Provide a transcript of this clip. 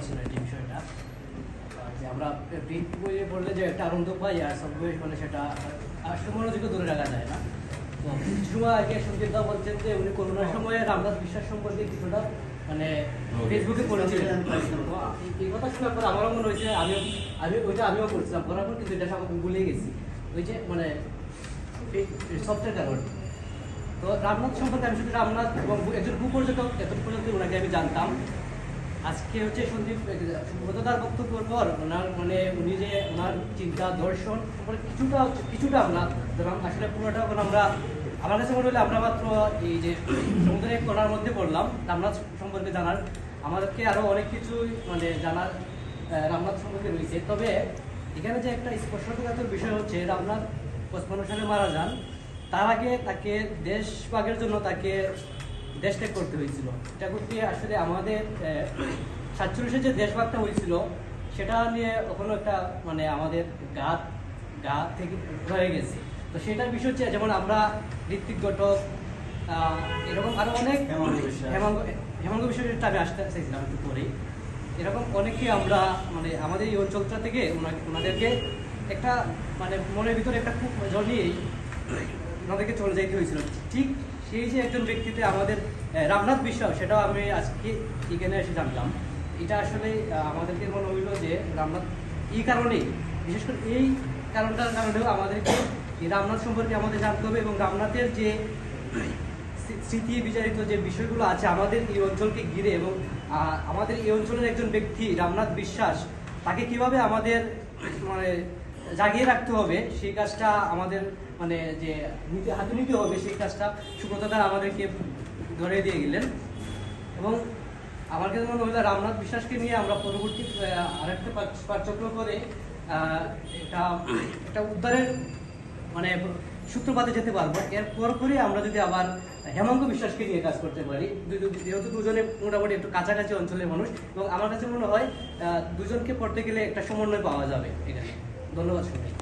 Personality বিষয়টা যে আমরা প্রিন্ট বইয়ে পড়লে যে একটা আনন্দ পাই আর সব বই মানে সেটা মনোযোগ ধরে রাখা যায় না। তো কিছু সময় আগে সঞ্জিত দা বলছেন যে উনি করোনার সময় রামদাস বিশ্বাস সম্পর্কে কিছুটা মানে ফেসবুকে পড়েছিলেন। এই- কথা শোনার পর আমারও মনে হয়েছে আমিও আমি ওইটা আমিও করছিলাম করার পর কিন্তু এটা সব আমি ভুলে গেছি। ওই যে মানে সফটওয়্যার কারণ। তো রামনাথ সম্পর্কে আমি শুধু রামনাথ এবং একজন কুপর্যটক এত পর্যন্ত ওনাকে আমি জানতাম। আজকে হচ্ছে সন্দীপ সুব্রতদার বক্তব্যের পর ওনার মানে উনি যে ওনার চিন্তা, দর্শন কিছুটা কিছুটা আমরা আসলে পুরোটা আমরা, আমার কাছে মনে হলে আমরা মাত্র এই যে সমুদ্রের কোনার মধ্যে পড়লাম, রামনাথ সম্পর্কে জানার, আমাদেরকে আরও অনেক কিছু মানে জানার রামনাথ সম্পর্কে রয়েছে। তবে এখানে যে একটা স্পর্শকাতর বিষয় হচ্ছে, রামনাথ পঁচপান্ন সালে মারা যান, তার আগে তাকে দেশভাগের জন্য তাকে দেশ ত্যাগ করতে হয়েছিল। এটা করতে আসলে আমাদের সাতচল্লিশে যে দেশভাগটা হয়েছিল সেটা নিয়ে ওখানে একটা মানে আমাদের গা গা থেকে রয়ে গেছে। তো সেটার বিষয় হচ্ছে যেমন আমরা ঋত্বিক ঘটক এরকম আরও অনেক হেমন্ত বিশ্বাস। হেমাঙ্গ হেমাঙ্গ বিষয়টা আমি আসতে চাইছিলাম একটু পরেই। এরকম অনেকে আমরা মানে আমাদের এই অঞ্চলটা থেকে ওনাদেরকে একটা মানে মনের ভিতরে একটা খুব জড়িয়েই ওনাদেরকে চলে যাইতে হয়েছিল। ঠিক সেই যে একজন ব্যক্তিতে আমাদের রামনাথ বিশ্বাস, সেটাও আমি আজকে এখানে এসে জানলাম। এটা আসলে আমাদেরকে মনে হইল যে রামনাথ, এই কারণেই, বিশেষ করে এই কারণটার কারণেও আমাদেরকে রামনাথ সম্পর্কে আমাদের জানতে হবে এবং রামনাথের যে স্মৃ- স্মৃতি বিচারিত যে বিষয়গুলো আছে আমাদের এই অঞ্চলকে ঘিরে এবং আমাদের এই অঞ্চলের একজন ব্যক্তি রামনাথ বিশ্বাস, তাকে কীভাবে আমাদের মানে জাগিয়ে রাখতে হবে, সেই কাজটা আমাদের মানে যে নিতে, হাতে নিতে হবে, সেই কাজটা সুব্রতদা আমাদেরকে ধরে দিয়ে গেলেন। এবং আমার কাছে মনে হলো রামনাথ বিশ্বাসকে নিয়ে আমরা পরবর্তী আরেকটা পাঠ- পাঠচক্র করে এটা, একটা উদ্ধারের মানে সূত্রপাতে যেতে পারব। এরপর করে আমরা যদি আবার হেমন্ত বিশ্বাসকে নিয়ে কাজ করতে পারি যেহেতু দুজনে মোটামুটি একটু কাছাকাছি অঞ্চলের মানুষ, এবং আমার কাছে মনে হয় দুজনকে পড়তে গেলে একটা সমন্বয় পাওয়া যাবে এখানে। ধন্যবাদ সবাই